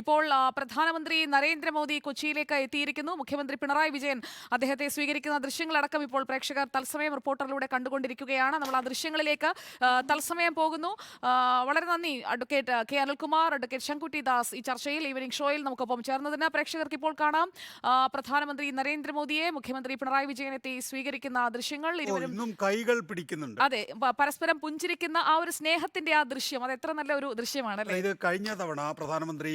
ഇപ്പോൾ പ്രധാനമന്ത്രി നരേന്ദ്രമോദി കൊച്ചിയിലേക്ക് എത്തിയിരിക്കുന്നു. മുഖ്യമന്ത്രി പിണറായി വിജയൻ അദ്ദേഹത്തെ സ്വീകരിക്കുന്ന ദൃശ്യങ്ങളടക്കം ഇപ്പോൾ പ്രേക്ഷകർ തത്സമയം റിപ്പോർട്ടറിലൂടെ കണ്ടുകൊണ്ടിരിക്കുകയാണ്. നമ്മൾ ആ ദൃശ്യങ്ങളിലേക്ക് തത്സമയം പോകുന്നു. വളരെ നന്ദി advocate K. Anilkumar advocate Sankutty Das ഈ ചർച്ചയിൽ ഈവനിംഗ് ഷോയിൽ നമുക്കൊപ്പം ചേർന്നതിന് പ്രേക്ഷകർക്ക് ഇപ്പോൾ കാണാം. പ്രധാനമന്ത്രി നരേന്ദ്രമോദിയെ മുഖ്യമന്ത്രി പിണറായി വിജയൻ എത്തി സ്വീകരിക്കുന്ന ദൃശ്യങ്ങൾ ഇരുവരും കൈകൾ പിടിക്കുന്നുണ്ട്. അതെ പരസ്പരം പുഞ്ചിരിക്കുന്ന ആ ഒരു സ്നേഹത്തിന്റെ ആ ദൃശ്യം അത് എത്ര നല്ല ഒരു ദൃശ്യമാണ് ഇത് കഴിഞ്ഞ തവണ പ്രധാനമന്ത്രി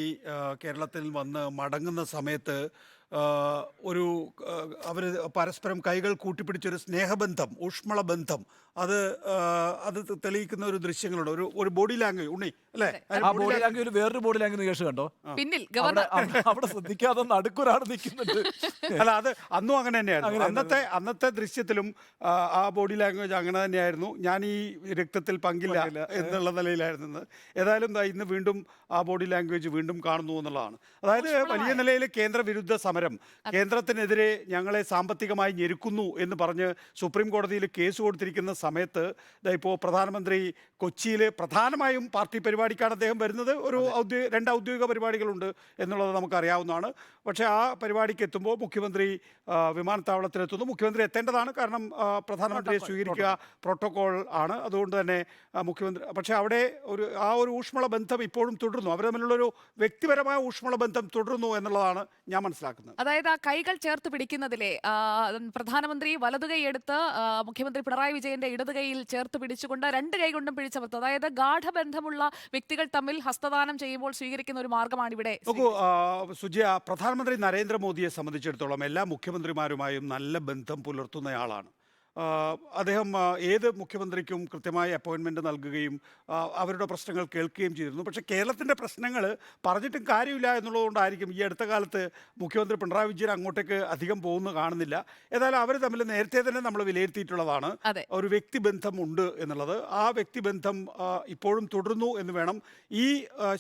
കേരളത്തിൽ വന്ന് മടങ്ങുന്ന സമയത്ത് ഒരു അവർ പരസ്പരം കൈകൾ കൂട്ടിപ്പിടിച്ചൊരു സ്നേഹബന്ധം ഊഷ്മള ബന്ധം അത് അത് തെളിയിക്കുന്ന ഒരു ദൃശ്യങ്ങളുണ്ട്. ഒരു ഒരു ബോഡി ലാംഗ്വേജ് ഉണ്ണി അല്ലേ? ആ ബോഡി ലാംഗ്വേജ് വേറൊരു ബോഡി ലാംഗ്വേജ് നികേഷ് കണ്ടോ? പിന്നിൽ അവിടെ ഗവർണർ. അവിടെ- അവിടെ ശ്രദ്ധിക്കാതെ നടുക്കൊരാൾ നിൽക്കുന്നുണ്ട്. അല്ല അത് അന്നും അങ്ങനെ തന്നെയായിരുന്നു. അന്നത്തെ അന്നത്തെ ദൃശ്യത്തിലും ആ, ബോഡി ലാംഗ്വേജ് അങ്ങനെ തന്നെയായിരുന്നു. ഞാൻ ഈ രക്തത്തിൽ പങ്കില്ല എന്നുള്ള നിലയിലായിരുന്നു ഏതായാലും ദാ ഇന്ന് വീണ്ടും ആ ബോഡി ലാംഗ്വേജ് വീണ്ടും കാണുന്നു എന്നുള്ളതാണ്. അതായത് വലിയ നിലയിൽ കേന്ദ്ര വിരുദ്ധ സമരം കേന്ദ്രത്തിനെതിരെ ഞങ്ങളെ സാമ്പത്തികമായി ഞെരുക്കുന്നു എന്ന് പറഞ്ഞ് സുപ്രീം കോടതിയിൽ കേസ് കൊടുത്തിരിക്കുന്ന സമയത്ത് ഇപ്പോൾ പ്രധാനമന്ത്രി കൊച്ചിയിൽ പ്രധാനമായും പാർട്ടി പരിപാടിക്കാണ് അദ്ദേഹം വരുന്നത്. ഒരു ഔദ്യോഗിക രണ്ട് ഔദ്യോഗിക പരിപാടികളുണ്ട് എന്നുള്ളത് നമുക്കറിയാവുന്നതാണ്. പക്ഷേ ആ പരിപാടിക്ക് എത്തുമ്പോൾ മുഖ്യമന്ത്രി വിമാനത്താവളത്തിലെത്തുന്നു. മുഖ്യമന്ത്രി എത്തേണ്ടതാണ്. കാരണം പ്രധാനമന്ത്രിയെ സ്വീകരിക്കുക പ്രോട്ടോകോൾ. ആണ്. അതുകൊണ്ട് തന്നെ മുഖ്യമന്ത്രി പക്ഷേ അവിടെ ഒരു ആ ഒരു ഊഷ്മള ബന്ധം ഇപ്പോഴും തുടരുന്നു. അവർ തമ്മിലുള്ളൊരു വ്യക്തിപരമായ ഊഷ്മള ബന്ധം തുടരുന്നു എന്നുള്ളതാണ് ഞാൻ മനസ്സിലാക്കുന്നത്. അതായത് ആ കൈകൾ ചേർത്ത് പിടിക്കുന്നതിലെ പ്രധാനമന്ത്രി വലതുകൈ എടുത്ത് മുഖ്യമന്ത്രി പിണറായി വിജയന്റെ ഇടതുകൈയിൽ ചേർത്ത് പിടിച്ചുകൊണ്ട് രണ്ട് കൈ കൊണ്ടും പിടിച്ചമർത്തും അതായത് ഗാഠബന്ധമുള്ള വ്യക്തികൾ തമ്മിൽ ഹസ്തദാനം ചെയ്യുമ്പോൾ സ്വീകരിക്കുന്ന ഒരു മാർഗമാണ് ഇവിടെ നോക്കൂ സുജയ പ്രധാനമന്ത്രി നരേന്ദ്രമോദിയെ സംബന്ധിച്ചിടത്തോളം എല്ലാ മുഖ്യമന്ത്രിമാരുമായും നല്ല ബന്ധം പുലർത്തുന്നയാളാണ്. അദ്ദേഹം ഏത് മുഖ്യമന്ത്രിക്കും കൃത്യമായ അപ്പോയിൻമെന്റ് നൽകുകയും അവരുടെ പ്രശ്നങ്ങൾ കേൾക്കുകയും ചെയ്തിരുന്നു. പക്ഷേ കേരളത്തിന്റെ പ്രശ്നങ്ങൾ പറഞ്ഞിട്ടും കാര്യമില്ല എന്നുള്ളതുകൊണ്ടായിരിക്കും ഈ അടുത്ത കാലത്ത് മുഖ്യമന്ത്രി പിണറായി വിജയൻ അങ്ങോട്ടേക്ക് അധികം പോകുന്നു കാണുന്നില്ല. ഏതായാലും അവർ തമ്മിൽ നേരത്തെ തന്നെ നമ്മൾ വിലയിരുത്തിയിട്ടുള്ളതാണ്. ഒരു വ്യക്തിബന്ധം ഉണ്ട് എന്നുള്ളത്. ആ വ്യക്തിബന്ധം ഇപ്പോഴും തുടരുന്നു എന്ന് വേണം ഈ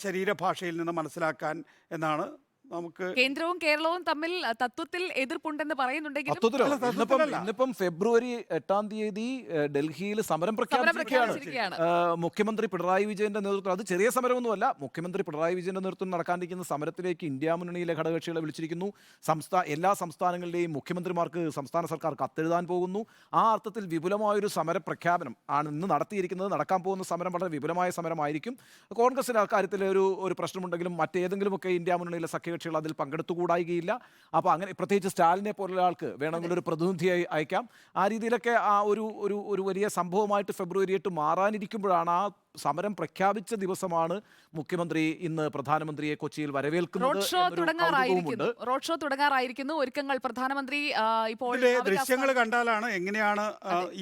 ശരീരഭാഷയിൽ നിന്ന് മനസ്സിലാക്കാൻ എന്നാണ് നമുക്ക് കേന്ദ്രവും കേരളവും തമ്മിൽ തത്വത്തിൽ എതിർപ്പുണ്ടെന്ന് പറയുന്നുണ്ടെങ്കിൽ അല്ല, ഇന്നിപ്പം തത്വത്തിലല്ല. ഇന്നിപ്പം ഫെബ്രുവരി എട്ടാം തീയതി ഏഹ്, ഡൽഹിയിൽ സമരം പ്രഖ്യാപിച്ചിരിക്കുകയാണ്. പ്രഖ്യാപിച്ചിരിക്കുകയാണ്. ഏഹ്, മുഖ്യമന്ത്രി പിണറായി വിജയന്റെ നേതൃത്വം അത് ചെറിയ സമരമൊന്നുമല്ല. മുഖ്യമന്ത്രി പിണറായി വിജയന്റെ നേതൃത്വം നടക്കാനിരിക്കുന്ന സമരത്തിലേക്ക് ഇന്ത്യ മുന്നണിയിലെ ഘടകകക്ഷികളെ വിളിച്ചിരിക്കുന്നു. സംസ്ഥാന എല്ലാ സംസ്ഥാനങ്ങളിലെയും മുഖ്യമന്ത്രിമാർക്ക് സംസ്ഥാന സർക്കാർ കത്തെഴുതാൻ പോകുന്നു. ആ അർത്ഥത്തിൽ വിപുലമായൊരു സമര പ്രഖ്യാപനം ആണ് ഇന്ന് നടത്തിയിരിക്കുന്നത്. നടക്കാൻ പോകുന്ന സമരം വളരെ വിപുലമായ സമരമായിരിക്കും. കോൺഗ്രസിന് അക്കാര്യത്തിൽ ഒരു ഒരു പ്രശ്നമുണ്ടെങ്കിലും മറ്റേതെങ്കിലുമൊക്കെ ഇന്ത്യ മുന്നണിയിലെ സഖ്യകക്ഷികൾ അതിൽ പങ്കെടുത്തുകൂടായികയില്ല അപ്പോൾ അങ്ങനെ പ്രത്യേകിച്ച് സ്റ്റാലിനെ പോലുള്ള ആൾക്ക് വേണമെങ്കിൽ ഒരു പ്രതിനിധിയായി അയക്കാം. ആ രീതിയിലൊക്കെ ആ ഒരു ഒരു ഒരു വലിയ സംഭവമായിട്ട് ഫെബ്രുവരി എട്ട് മാറാനിരിക്കുമ്പോഴാണ് ആ സമരം പ്രഖ്യാപിച്ച ദിവസമാണ് മുഖ്യമന്ത്രി ഇന്ന് പ്രധാനമന്ത്രിയെ കൊച്ചിയിൽ വരവേൽക്കുന്നത് റോഡ് ഷോ തുടങ്ങാറായിരിക്കുന്നു. റോഡ് ഷോ തുടങ്ങാറായിരിക്കുന്നു. ഒരുക്കങ്ങൾ പ്രധാനമന്ത്രി ഇപ്പോൾ ദൃശ്യങ്ങൾ കണ്ടാലാണ് എങ്ങനെയാണ്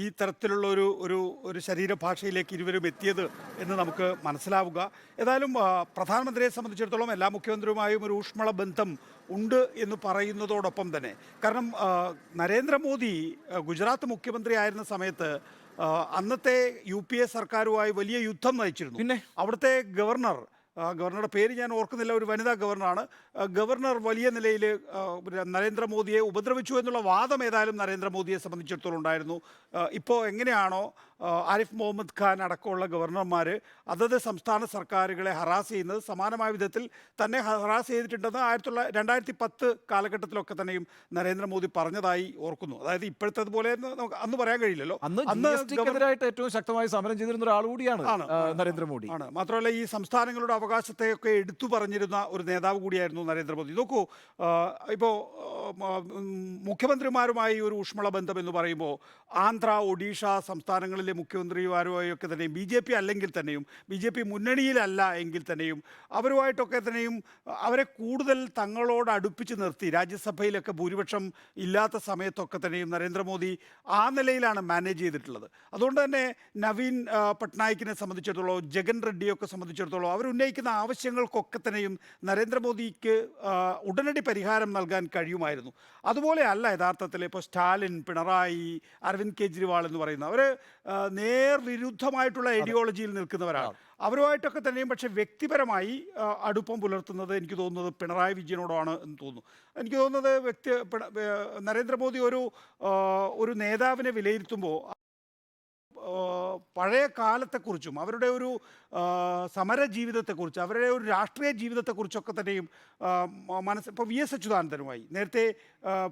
ഈ തരത്തിലുള്ള ഒരു ഒരു ഒരു ശരീരഭാഷയിലേക്ക് ഇരുവരും എത്തിയത് എന്ന് നമുക്ക് മനസ്സിലാവുക. ഏതായാലും പ്രധാനമന്ത്രിയെ സംബന്ധിച്ചിടത്തോളം എല്ലാ മുഖ്യമന്ത്രിയുമായും ഒരു ഊഷ്മള ബന്ധം ഉണ്ട് എന്ന് പറയുന്നതോടൊപ്പം തന്നെ. കാരണം നരേന്ദ്രമോദി ഗുജറാത്ത് മുഖ്യമന്ത്രി ആയിരുന്ന സമയത്ത് അന്നത്തെ യു പി എ സർക്കാരുമായി വലിയ യുദ്ധം നയിച്ചിരുന്നു. പിന്നെ? അവിടുത്തെ ഗവർണർ ഗവർണറുടെ പേര് ഞാൻ ഓർക്കുന്നില്ല ഒരു വനിതാ ഗവർണറാണ്. ഗവർണർ വലിയ നിലയിൽ നരേന്ദ്രമോദിയെ ഉപദ്രവിച്ചു എന്നുള്ള വാദം ഏതായാലും നരേന്ദ്രമോദിയെ സംബന്ധിച്ചിടത്തോളം ഉണ്ടായിരുന്നു. ഇപ്പോൾ എങ്ങനെയാണോ ആരിഫ് മുഹമ്മദ് ഖാൻ അടക്കമുള്ള ഗവർണർമാർ അതത് സംസ്ഥാന സർക്കാരുകളെ ഹറാസ് ചെയ്യുന്നത് സമാനമായ വിധത്തിൽ തന്നെ ഹറാസ് ചെയ്തിട്ടുണ്ടെന്ന് ആയിരത്തി തൊള്ളായിരത്തി രണ്ടായിരത്തി പത്ത് കാലഘട്ടത്തിലൊക്കെ തന്നെയും നരേന്ദ്രമോദി പറഞ്ഞതായി ഓർക്കുന്നു. അതായത് ഇപ്പോഴത്തെ പോലെ നമുക്ക് അന്ന് പറയാൻ കഴിയില്ലല്ലോ. അന്ന് ഏറ്റവും ശക്തമായി സമരം ചെയ്തിരുന്ന ഒരാൾ കൂടിയാണ്. നരേന്ദ്രമോദി. ആണ്. മാത്രമല്ല ഈ സംസ്ഥാനങ്ങളുടെ അവകാശത്തെയൊക്കെ എടുത്തു പറഞ്ഞിരുന്ന ഒരു നേതാവ് കൂടിയായിരുന്നു നരേന്ദ്രമോദി. നോക്കൂ ഇപ്പോൾ മുഖ്യമന്ത്രിമാരുമായി ഒരു ഊഷ്മള ബന്ധം എന്ന് പറയുമ്പോൾ ആന്ധ്ര ഒഡീഷ സംസ്ഥാനങ്ങളിലെ മുഖ്യമന്ത്രിമാരുമായൊക്കെ തന്നെയും ബി ജെ പി അല്ലെങ്കിൽ തന്നെയും ബി ജെ പി മുന്നണിയിലല്ല എങ്കിൽ തന്നെയും അവരുമായിട്ടൊക്കെ തന്നെയും അവരെ കൂടുതൽ തങ്ങളോട് അടുപ്പിച്ച് നിർത്തി രാജ്യസഭയിലൊക്കെ ഭൂരിപക്ഷം ഇല്ലാത്ത സമയത്തൊക്കെ തന്നെയും നരേന്ദ്രമോദി ആ നിലയിലാണ് മാനേജ് ചെയ്തിട്ടുള്ളത്. അതുകൊണ്ട് തന്നെ നവീൻ പട്നായിക്കിനെ സംബന്ധിച്ചിടത്തോളം ജഗൻ റെഡ്ഡിയൊക്കെ സംബന്ധിച്ചിടത്തോളം അവരുന്നയിക്കുന്ന ആവശ്യങ്ങൾക്കൊക്കെ തന്നെയും നരേന്ദ്രമോദിക്ക് ഉടനടി പരിഹാരം നൽകാൻ കഴിയുമായിരുന്നു. അതുപോലെ അല്ല യഥാർത്ഥത്തിൽ ഇപ്പോൾ സ്റ്റാലിൻ പിണറായി അരവിന്ദ് കെജ്രിവാൾ എന്ന് പറയുന്ന അവർ നേർവിരുദ്ധമായിട്ടുള്ള ഐഡിയോളജിയിൽ നിൽക്കുന്നവരാണ്. അവരുമായിട്ടൊക്കെ തന്നെയും പക്ഷേ വ്യക്തിപരമായി അടുപ്പം പുലർത്തുന്നത് എനിക്ക് തോന്നുന്നത് പിണറായി വിജയനോടാണ് എന്ന് തോന്നുന്നു. എനിക്ക് തോന്നുന്നത് വ്യക്തി നരേന്ദ്രമോദി ഒരു ഒരു നേതാവിനെ വിലയിരുത്തുമ്പോൾ പഴയ കാലത്തെക്കുറിച്ചും അവരുടെ ഒരു സമര ജീവിതത്തെക്കുറിച്ച് അവരുടെ ഒരു രാഷ്ട്രീയ ജീവിതത്തെക്കുറിച്ചൊക്കെ തന്നെയും മനസ്സ് ഇപ്പോൾ വി എസ് അച്യുതാനന്ദനുമായി. നേരത്തെ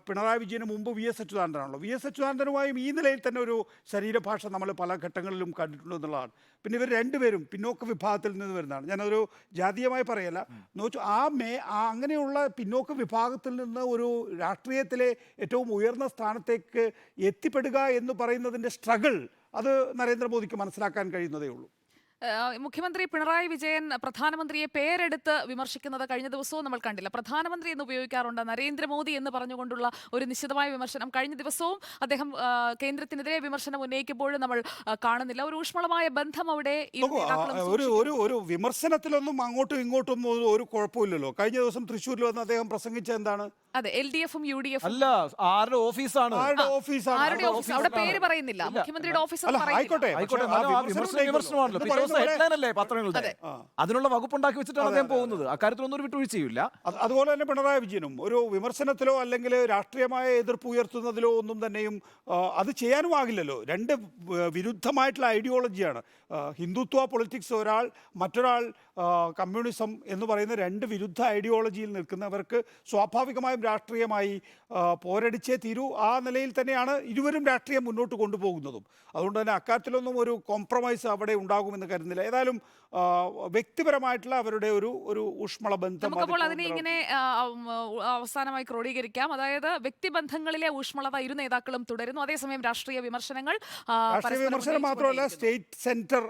പിണറായി വിജയന് മുമ്പ് വി എസ് അച്യുതാനന്ദനാണല്ലോ. വി എസ് അച്യുതാനന്ദനുമായും ഈ നിലയിൽ തന്നെ ഒരു ശരീരഭാഷ നമ്മൾ പല ഘട്ടങ്ങളിലും കണ്ടിട്ടുണ്ട് എന്നുള്ളതാണ്. പിന്നെ ഇവർ രണ്ടുപേരും പിന്നോക്ക വിഭാഗത്തിൽ നിന്ന് വരുന്നതാണ്. ഞാനതൊരു ജാതീയമായി പറയല്ല. നോച്ചു ആ മേ ആ അങ്ങനെയുള്ള പിന്നോക്ക വിഭാഗത്തിൽ നിന്ന് ഒരു രാഷ്ട്രീയത്തിലെ ഏറ്റവും ഉയർന്ന സ്ഥാനത്തേക്ക് എത്തിപ്പെടുക എന്ന് പറയുന്നതിന്റെ സ്ട്രഗിൾ അത് നരേന്ദ്രമോദിക്ക് മനസ്സിലാക്കാൻ കഴിയുന്നതേ ഉള്ളൂ. മുഖ്യമന്ത്രി പിണറായി വിജയൻ പ്രധാനമന്ത്രിയെ പേരെടുത്ത് വിമർശിക്കുന്നത് കഴിഞ്ഞ ദിവസവും നമ്മൾ കണ്ടില്ല. പ്രധാനമന്ത്രി എന്ന് ഉപയോഗിക്കാറുണ്ട് നരേന്ദ്രമോദി എന്ന് പറഞ്ഞുകൊണ്ടുള്ള ഒരു നിശ്ചിതമായ വിമർശനം കഴിഞ്ഞ ദിവസവും അദ്ദേഹം കേന്ദ്രത്തിനെതിരെ വിമർശനം ഉന്നയിക്കുമ്പോഴും നമ്മൾ കാണുന്നില്ല. ഒരു ഊഷ്മളമായ ബന്ധം അവിടെ ഒരു ഒരു ഒരു വിമർശനത്തിലൊന്നും അങ്ങോട്ടും ഇങ്ങോട്ടും ഒരു- ഒരു കുഴപ്പമില്ലല്ലോ. കഴിഞ്ഞ ദിവസം തൃശ്ശൂരിൽ വന്ന് അദ്ദേഹം പ്രസംഗിച്ച എന്താണ്? അതെ എൽ ഡി എഫും യു ഡി എഫും. അല്ല ആരുടെ ഓഫീസാണ്? ആരുടെ ആരുടെ ഓഫീസ്? അവിടെ പേര് പറയുന്നില്ല. മുഖ്യമന്ത്രിയുടെ ഓഫീസ് അല്ല ആയിക്കോട്ടെ. ആയിക്കോട്ടെ പക്ഷേ എന്നാലും ആ വിമർശനം വിമർശനം വിമർശനമാണല്ലോ. എന്ന് പിറ്റേ ദിവസം പറയുന്നത് headline അല്ലേ പത്രങ്ങളുടെ അതിനുള്ള വകുപ്പുണ്ടാക്കി വെച്ചിട്ടാണ് അദ്ദേഹം പോകുന്നത്. അക്കാര്യത്തിലൊന്നും ഒരു വിട്ടുവീഴ്ചയില്ല അത് അതുപോലെ തന്നെ പിണറായി വിജയനും ഒരു വിമർശനത്തിലോ അല്ലെങ്കിൽ രാഷ്ട്രീയമായ എതിർപ്പ് ഉയർത്തുന്നതിലോ ഒന്നും തന്നെയും ആ, അത് ചെയ്യാനും ആകില്ലല്ലോ. രണ്ട് വ- വിരുദ്ധമായിട്ടുള്ള ഐഡിയോളജിയാണ് ആ, ഹിന്ദുത്വ പൊളിറ്റിക്സ് ഒരാൾ മറ്റൊരാൾ കമ്മ്യൂണിസം എന്ന് പറയുന്ന രണ്ട് വിരുദ്ധ ഐഡിയോളജിയിൽ നിൽക്കുന്നവർക്ക് സ്വാഭാവികമായും രാഷ്ട്രീയമായി പോരടിച്ചേ തീരൂ. ആ നിലയിൽ തന്നെയാണ് ഇരുവരും രാഷ്ട്രീയം മുന്നോട്ട് കൊണ്ടുപോകുന്നതും. അതുകൊണ്ട് തന്നെ അക്കാര്യത്തിലൊന്നും ഒരു കോംപ്രമൈസ് അവിടെ ഉണ്ടാകുമെന്ന് കരുതുന്നില്ല. ഏതായാലും വ്യക്തിപരമായിട്ടുള്ള അവരുടെ ഒരു ഒരു ഊഷ്മള ബന്ധം നമുക്കപ്പോൾ അതിനെ ഇങ്ങനെ അവസാനമായി ക്രോഡീകരിക്കാം. അതായത് വ്യക്തിബന്ധങ്ങളിലെ ഊഷ്മളത ഇരു നേതാക്കളും തുടരുന്നു. അതേസമയം രാഷ്ട്രീയ വിമർശനങ്ങൾ രാഷ്ട്രീയ വിമർശനം മാത്രമല്ല സ്റ്റേറ്റ് സെന്റർ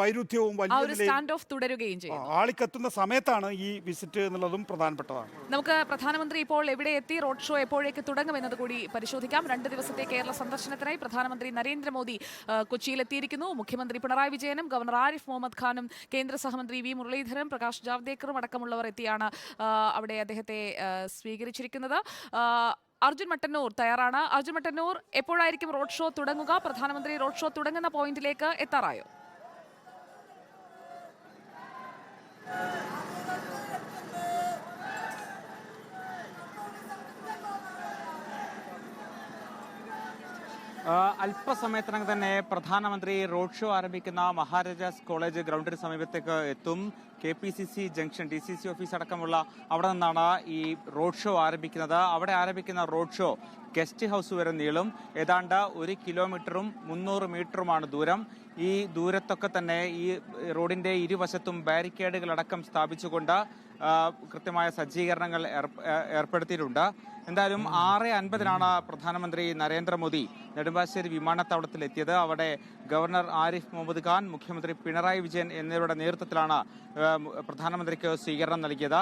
വൈരുദ്ധ്യവും വലിയ സ്റ്റാൻഡ് ഓഫ് തുടരുകയും ചെയ്യും ആളിക്കത്തുന്ന സമയത്താണ് ഈ വിസിറ്റ് എന്നുള്ളതും പ്രധാനപ്പെട്ടതാണ്. നമുക്ക് പ്രധാനമന്ത്രി ഇപ്പോൾ എവിടെ എത്തി? റോഡ് ഷോ എപ്പോഴേക്ക് തുടങ്ങുമെന്നത് കൂടി പരിശോധിക്കാം. രണ്ട് ദിവസത്തെ കേരള സന്ദർശനത്തിനായി പ്രധാനമന്ത്രി നരേന്ദ്രമോദി കൊച്ചിയിലെത്തിയിരിക്കുന്നു മുഖ്യമന്ത്രി പിണറായി വിജയനും ഗവർണർ ആരിഫ് മുഹമ്മദ് ഖാനും കേന്ദ്ര സഹമന്ത്രി വി മുരളീധരൻ പ്രകാശ് ജാവ്ദേക്കറും അടക്കമുള്ളവർ എത്തിയാണ് അവിടെ അദ്ദേഹത്തെ സ്വീകരിച്ചിരിക്കുന്നത്. അർജുൻ മട്ടന്നൂർ തയ്യാറാണ്. അർജുൻ മട്ടന്നൂർ എപ്പോഴായിരിക്കും റോഡ് ഷോ തുടങ്ങുക? പ്രധാനമന്ത്രി റോഡ് ഷോ തുടങ്ങുന്ന പോയിന്റിലേക്ക് എത്താറായോ? ആ, അല്പസമയത്തിനകം തന്നെ പ്രധാനമന്ത്രി റോഡ് ഷോ ആരംഭിക്കുന്ന മഹാരാജാസ് കോളേജ് ഗ്രൗണ്ടിന് സമീപത്തേക്ക് എത്തും. K P C C junction D C C office അടക്കമുള്ള അവിടെ നിന്നാണ് ഈ റോഡ് ഷോ ആരംഭിക്കുന്നത്. അവിടെ ആരംഭിക്കുന്ന റോഡ് ഷോ ഗസ്റ്റ് ഹൗസ് വരെ നീളും. ഏതാണ്ട് ഒരു കിലോമീറ്ററും മുന്നൂറ് മീറ്ററുമാണ് ദൂരം. ഈ ദൂരത്തൊക്കെ തന്നെ ഈ റോഡിന്റെ ഇരുവശത്തും ബാരിക്കേഡുകൾ അടക്കം സ്ഥാപിച്ചുകൊണ്ട് കൃത്യമായ സജ്ജീകരണങ്ങൾ ഏർപ്പെടുത്തിയിട്ടുണ്ട്. എന്തായാലും ആറ് അൻപതിനാണ് പ്രധാനമന്ത്രി നരേന്ദ്രമോദി നെടുമ്പാശ്ശേരി വിമാനത്താവളത്തിൽ എത്തിയത്. അവിടെ ഗവർണർ ആരിഫ് മുഹമ്മദ് ഖാൻ മുഖ്യമന്ത്രി പിണറായി വിജയൻ എന്നിവരുടെ നേതൃത്വത്തിലാണ് പ്രധാനമന്ത്രിക്ക് സ്വീകരണം നൽകിയത്.